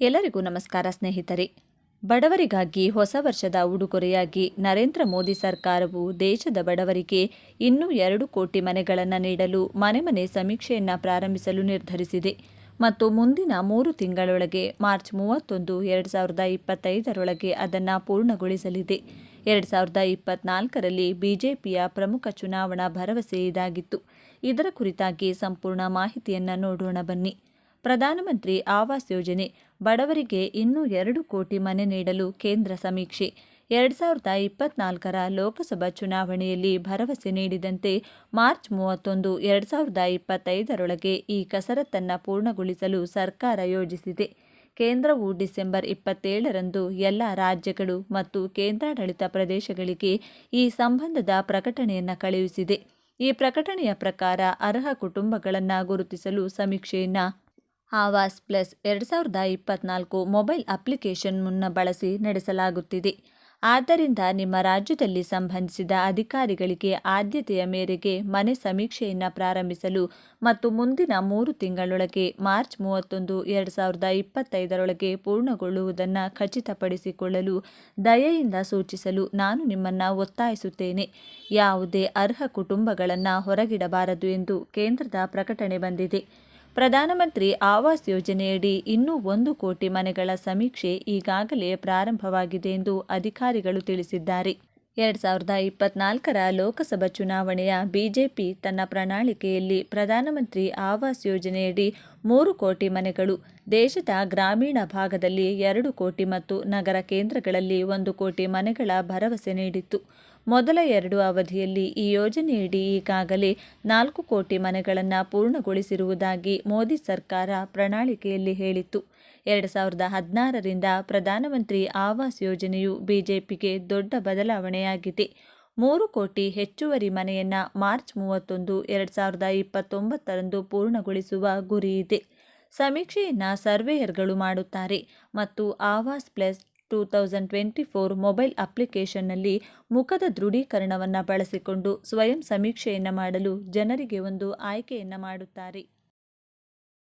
ಎಲ್ಲರಿಗೂ ನಮಸ್ಕಾರ ಸ್ನೇಹಿತರೆ. ಬಡವರಿಗಾಗಿ ಹೊಸ ವರ್ಷದ ಉಡುಗೊರೆಯಾಗಿ ನರೇಂದ್ರ ಮೋದಿ ಸರ್ಕಾರವು ದೇಶದ ಬಡವರಿಗೆ ಇನ್ನೂ ಎರಡು ಕೋಟಿ ಮನೆಗಳನ್ನು ನೀಡಲು ಮನೆ ಮನೆ ಸಮೀಕ್ಷೆಯನ್ನು ಪ್ರಾರಂಭಿಸಲು ನಿರ್ಧರಿಸಿದೆ. ಮತ್ತು ಮುಂದಿನ ಮೂರು ತಿಂಗಳೊಳಗೆ ಮಾರ್ಚ್ ಮೂವತ್ತೊಂದು, ಎರಡು ಸಾವಿರದ ಇಪ್ಪತ್ತೈದರೊಳಗೆ ಅದನ್ನು ಪೂರ್ಣಗೊಳಿಸಲಿದೆ. ಎರಡು ಸಾವಿರದ ಇಪ್ಪತ್ನಾಲ್ಕರಲ್ಲಿ ಬಿಜೆಪಿಯ ಪ್ರಮುಖ ಚುನಾವಣಾ ಭರವಸೆ ಇದಾಗಿತ್ತು. ಇದರ ಕುರಿತಾಗಿ ಸಂಪೂರ್ಣ ಮಾಹಿತಿಯನ್ನು ನೋಡೋಣ ಬನ್ನಿ. ಪ್ರಧಾನಮಂತ್ರಿ ಆವಾಸ್ ಯೋಜನೆ. ಬಡವರಿಗೆ ಇನ್ನೂ ಎರಡು ಕೋಟಿ ಮನೆ ನೀಡಲು ಕೇಂದ್ರ ಸಮೀಕ್ಷೆ. ಎರಡು ಸಾವಿರದ ಇಪ್ಪತ್ನಾಲ್ಕರ ಲೋಕಸಭಾ ಚುನಾವಣೆಯಲ್ಲಿ ಭರವಸೆ ನೀಡಿದಂತೆ ಮಾರ್ಚ್ ಮೂವತ್ತೊಂದು ಎರಡು ಸಾವಿರದ ಇಪ್ಪತ್ತೈದರೊಳಗೆ ಈ ಕಸರತ್ತನ್ನು ಪೂರ್ಣಗೊಳಿಸಲು ಸರ್ಕಾರ ಯೋಜಿಸಿದೆ. ಕೇಂದ್ರವು ಡಿಸೆಂಬರ್ ಇಪ್ಪತ್ತೇಳರಂದು ಎಲ್ಲ ರಾಜ್ಯಗಳು ಮತ್ತು ಕೇಂದ್ರಾಡಳಿತ ಪ್ರದೇಶಗಳಿಗೆ ಈ ಸಂಬಂಧದ ಪ್ರಕಟಣೆಯನ್ನು ಕಳುಹಿಸಿದೆ. ಈ ಪ್ರಕಟಣೆಯ ಪ್ರಕಾರ ಅರ್ಹ ಕುಟುಂಬಗಳನ್ನು ಗುರುತಿಸಲು ಸಮೀಕ್ಷೆಯನ್ನು ಆವಾಸ್ ಪ್ಲಸ್ ಎರಡು ಸಾವಿರದ ಇಪ್ಪತ್ನಾಲ್ಕು ಮೊಬೈಲ್ ಅಪ್ಲಿಕೇಶನ್ ಮುನ್ನ ಬಳಸಿ ನಡೆಸಲಾಗುತ್ತಿದೆ. ಆದ್ದರಿಂದ ನಿಮ್ಮ ರಾಜ್ಯದಲ್ಲಿ ಸಂಬಂಧಿಸಿದ ಅಧಿಕಾರಿಗಳಿಗೆ ಆದ್ಯತೆಯ ಮೇರೆಗೆ ಮನೆ ಸಮೀಕ್ಷೆಯನ್ನು ಪ್ರಾರಂಭಿಸಲು ಮತ್ತು ಮುಂದಿನ ಮೂರು ತಿಂಗಳೊಳಗೆ ಮಾರ್ಚ್ ಮೂವತ್ತೊಂದು ಎರಡು ಸಾವಿರದ ಇಪ್ಪತ್ತೈದರೊಳಗೆ ಪೂರ್ಣಗೊಳ್ಳುವುದನ್ನು ಖಚಿತಪಡಿಸಿಕೊಳ್ಳಲು ದಯೆಯಿಂದ ಸೂಚಿಸಲು ನಾನು ನಿಮ್ಮನ್ನು ಒತ್ತಾಯಿಸುತ್ತೇನೆ. ಯಾವುದೇ ಅರ್ಹ ಕುಟುಂಬಗಳನ್ನು ಹೊರಗಿಡಬಾರದು ಎಂದು ಕೇಂದ್ರದ ಪ್ರಕಟಣೆ ಬಂದಿದೆ. ಪ್ರಧಾನಮಂತ್ರಿ ಆವಾಸ್ ಯೋಜನೆಯಡಿ ಇನ್ನೂ ಒಂದು ಕೋಟಿ ಮನೆಗಳ ಸಮೀಕ್ಷೆ ಈಗಾಗಲೇ ಪ್ರಾರಂಭವಾಗಿದೆ ಎಂದು ಅಧಿಕಾರಿಗಳು ತಿಳಿಸಿದ್ದಾರೆ. ಎರಡು ಸಾವಿರದ ಇಪ್ಪತ್ನಾಲ್ಕರ ಲೋಕಸಭಾ ಚುನಾವಣೆಯ ಬಿಜೆಪಿ ತನ್ನ ಪ್ರಣಾಳಿಕೆಯಲ್ಲಿ ಪ್ರಧಾನಮಂತ್ರಿ ಆವಾಸ್ ಯೋಜನೆಯಡಿ ಮೂರು ಕೋಟಿ ಮನೆಗಳು, ದೇಶದ ಗ್ರಾಮೀಣ ಭಾಗದಲ್ಲಿ ಎರಡು ಕೋಟಿ ಮತ್ತು ನಗರ ಕೇಂದ್ರಗಳಲ್ಲಿ ಒಂದು ಕೋಟಿ ಮನೆಗಳ ಭರವಸೆ ನೀಡಿತ್ತು. ಮೊದಲ ಎರಡು ಅವಧಿಯಲ್ಲಿ ಈ ಯೋಜನೆಯಡಿ ಈಗಾಗಲೇ ನಾಲ್ಕು ಕೋಟಿ ಮನೆಗಳನ್ನು ಪೂರ್ಣಗೊಳಿಸಿರುವುದಾಗಿ ಮೋದಿ ಸರ್ಕಾರ ಪ್ರಣಾಳಿಕೆಯಲ್ಲಿ ಹೇಳಿತ್ತು. ಎರಡು ಸಾವಿರದ ಹದಿನಾರರಿಂದ ಪ್ರಧಾನಮಂತ್ರಿ ಆವಾಸ್ ಯೋಜನೆಯು ಬಿಜೆಪಿಗೆ ದೊಡ್ಡ ಬದಲಾವಣೆಯಾಗಿದೆ. ಮೂರು ಕೋಟಿ ಹೆಚ್ಚುವರಿ ಮನೆಯನ್ನು ಮಾರ್ಚ್ ಮೂವತ್ತೊಂದು, ಎರಡು ಸಾವಿರದ ಇಪ್ಪತ್ತೊಂಬತ್ತರಂದು ಪೂರ್ಣಗೊಳಿಸುವ ಗುರಿಯಿದೆ ಸಮೀಕ್ಷೆಯನ್ನು ಸರ್ವೇಯರ್ಗಳು ಮಾಡುತ್ತಾರೆ ಮತ್ತು Awaas plus two thousand twenty four mobile ಅಪ್ಲಿಕೇಶನ್ನಲ್ಲಿ ಮುಖದ ದೃಢೀಕರಣವನ್ನು ಬಳಸಿಕೊಂಡು ಸ್ವಯಂ ಸಮೀಕ್ಷೆಯನ್ನು ಮಾಡಲು ಜನರಿಗೆ ಒಂದು ಆಯ್ಕೆಯನ್ನು ಮಾಡುತ್ತಾರೆ.